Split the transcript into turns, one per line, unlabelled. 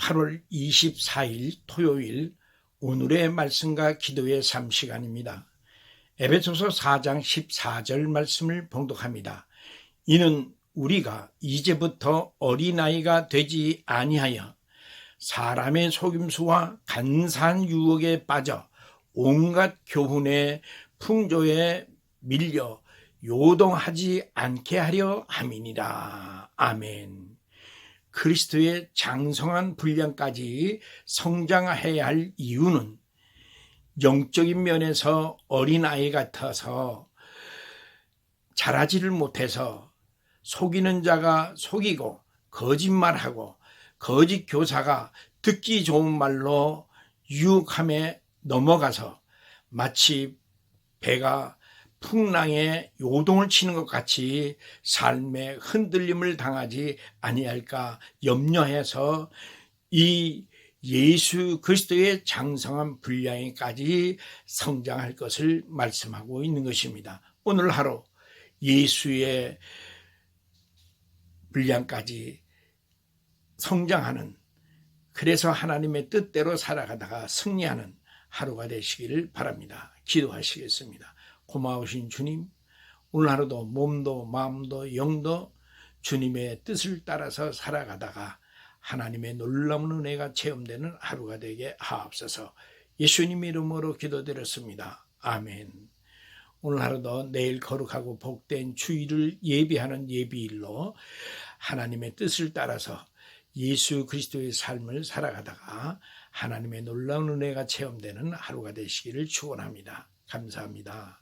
8월 24일 토요일 오늘의 말씀과 기도의 삶 시간입니다. 에베소서 4장 14절 말씀을 봉독합니다. 이는 우리가 이제부터 어린아이가 되지 아니하여 사람의 속임수와 간사한 유혹에 빠져 온갖 교훈의 풍조에 밀려 요동하지 않게 하려 함이니라. 아멘. 그리스도의 장성한 분량까지 성장해야 할 이유는 영적인 면에서 어린아이 같아서 자라지를 못해서 속이는 자가 속이고 거짓말하고 거짓 교사가 듣기 좋은 말로 유혹함에 넘어가서 마치 배가 풍랑에 요동을 치는 것 같이 삶의 흔들림을 당하지 아니할까 염려해서 이 예수 그리스도의 장성한 분량에까지 성장할 것을 말씀하고 있는 것입니다. 오늘 하루 예수의 분량까지 성장하는 그래서 하나님의 뜻대로 살아가다가 승리하는 하루가 되시기를 바랍니다. 기도하시겠습니다. 고마우신 주님, 오늘 하루도 몸도 마음도 영도 주님의 뜻을 따라서 살아가다가 하나님의 놀라운 은혜가 체험되는 하루가 되게 하옵소서. 예수님 이름으로 기도드렸습니다. 아멘. 오늘 하루도 내일 거룩하고 복된 주일을 예비하는 예비일로 하나님의 뜻을 따라서 예수 그리스도의 삶을 살아가다가 하나님의 놀라운 은혜가 체험되는 하루가 되시기를 축원합니다. 감사합니다.